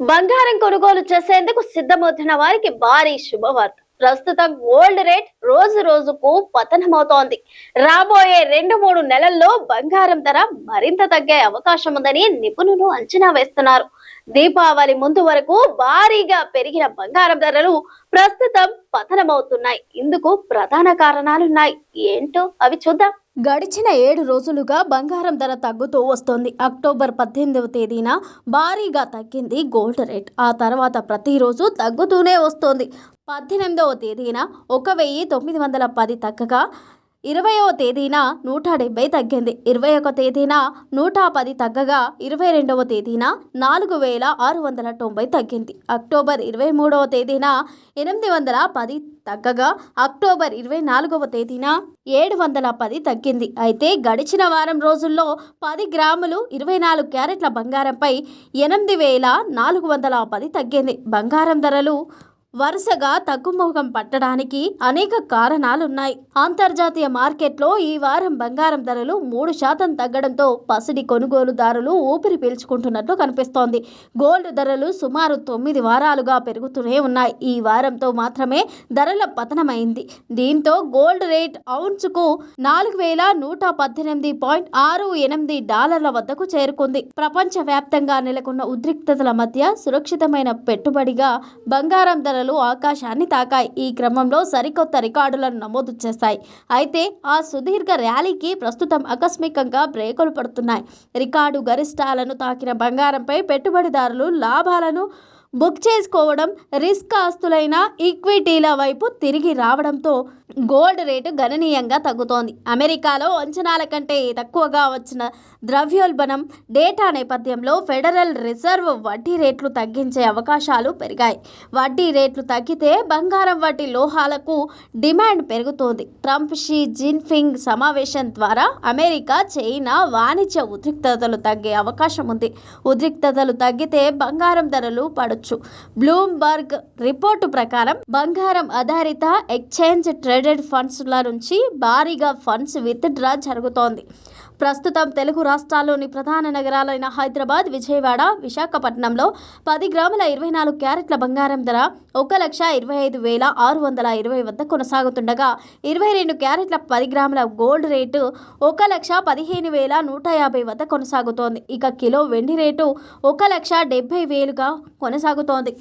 బంగారం కొనుగోలు చేసేందుకు సిద్ధమవుతున్న వారికి భారీ శుభవార్త. ప్రస్తుతం గోల్డ్ రేట్ రోజు రోజుకు పతనమవుతోంది. రాబోయే రెండు మూడు నెలల్లో బంగారం ధర మరింత తగ్గే అవకాశం ఉందని నిపుణులు అంచనా వేస్తున్నారు. దీపావళి ముందు వరకు భారీగా పెరిగిన బంగారం ధరలు ప్రస్తుతం పతనమవుతున్నాయి. ఇందుకు ప్రధాన కారణాలున్నాయి. ఏంటో అవి చూద్దాం. గడిచిన ఏడు రోజులుగా బంగారం ధర తగ్గుతూ వస్తోంది. అక్టోబర్ పద్దెనిమిదవ తేదీన భారీగా తగ్గింది గోల్డ్ రేట్. ఆ తర్వాత ప్రతిరోజు తగ్గుతూనే వస్తోంది. పద్దెనిమిదవ తేదీన ఒక వెయ్యి తొమ్మిది వందల పది తగ్గగా ఇరవయవ తేదీన నూట డెబ్బై తగ్గింది. ఇరవై ఒక తేదీన నూట పది తగ్గగా ఇరవై రెండవ తేదీన నాలుగు వేల ఆరు వందల తొంభై తగ్గింది. అక్టోబర్ ఇరవై మూడవ తేదీన ఎనిమిది వందల పది తగ్గగా అక్టోబర్ ఇరవై నాలుగవ తేదీన ఏడు వందల పది తగ్గింది. అయితే గడిచిన వారం రోజుల్లో పది గ్రాములు ఇరవై నాలుగు క్యారెట్ల బంగారంపై ఎనిమిది వేల నాలుగు వందల పది తగ్గింది. బంగారం ధరలు వరుసగా తగ్గుముఖం పట్టడానికి అనేక కారణాలున్నాయి. అంతర్జాతీయ మార్కెట్లో ఈ వారం బంగారం ధరలు మూడు శాతం తగ్గడంతో పసిడి కొనుగోలుదారులు ఊపిరి పీల్చుకుంటున్నట్లు కనిపిస్తోంది. గోల్డ్ ధరలు సుమారు తొమ్మిది వారాలుగా పెరుగుతూనే ఉన్నాయి. ఈ వారంతో మాత్రమే ధరల పతనమైంది. దీంతో గోల్డ్ రేట్ ఔన్స్కు నాలుగు వేల నూట పద్దెనిమిది పాయింట్ ఆరు ఎనిమిది డాలర్ల వద్దకు చేరుకుంది. ప్రపంచవ్యాప్తంగా నెలకొన్న ఉద్రిక్తతల మధ్య సురక్షితమైన పెట్టుబడిగా బంగారం ధర అలలు ఆకాశాన్ని తాకాయి. ఈ క్రమంలో సరికొత్త రికార్డులను నమోదు చేశాయి. అయితే ఆ సుదీర్ఘ ర్యాలీకి ప్రస్తుతం ఆకస్మికంగా బ్రేకులు పడుతున్నాయి. రికార్డు గరిష్టాలను తాకిన బంగారంపై పెట్టుబడిదారులు లాభాలను బుక్ చేసుకోవడం రిస్క్ ఆస్తులైన ఈక్విటీల వైపు తిరిగి రావడంతో గోల్డ్ రేటు గణనీయంగా తగ్గుతోంది. అమెరికాలో అంచనాల కంటే తక్కువగా వచ్చిన ద్రవ్యోల్బణం డేటా నేపథ్యంలో ఫెడరల్ రిజర్వ్ వడ్డీ రేట్లు తగ్గించే అవకాశాలు పెరిగాయి. వడ్డీ రేట్లు తగ్గితే బంగారం వంటి లోహాలకు డిమాండ్ పెరుగుతోంది. ట్రంప్ షీ జిన్ఫింగ్ సమావేశం ద్వారా అమెరికా చైనా వాణిజ్య ఉద్రిక్తతలు తగ్గే అవకాశం ఉంది ఉద్రిక్తతలు తగ్గితే బంగారం ధరలు పడొచ్చు బ్లూంబర్గ్ రిపోర్టు ప్రకారం బంగారం ఆధారిత ఎక్స్చేంజ్ ట్రేడెడ్ ఫండ్స్ల నుంచి భారీగా ఫండ్స్ విత్డ్రా జరుగుతోంది. ప్రస్తుతం తెలుగు రాష్ట్రాల్లోని ప్రధాన నగరాలైన హైదరాబాద్ విజయవాడ విశాఖపట్నంలో పది గ్రాముల ఇరవై నాలుగు క్యారెట్ల బంగారం ధర ఒక లక్ష ఇరవై ఐదు వేల ఆరు వందల ఇరవై వద్ద కొనసాగుతుండగా ఇరవై రెండు క్యారెట్ల పది గ్రాముల గోల్డ్ రేటు ఒక లక్ష పదిహేను వేల నూట యాభై వద్ద కొనసాగుతోంది. ఇక కిలో వెండి రేటు ఒక లక్ష డెబ్బై వేలుగా కొనసాగుతోంది.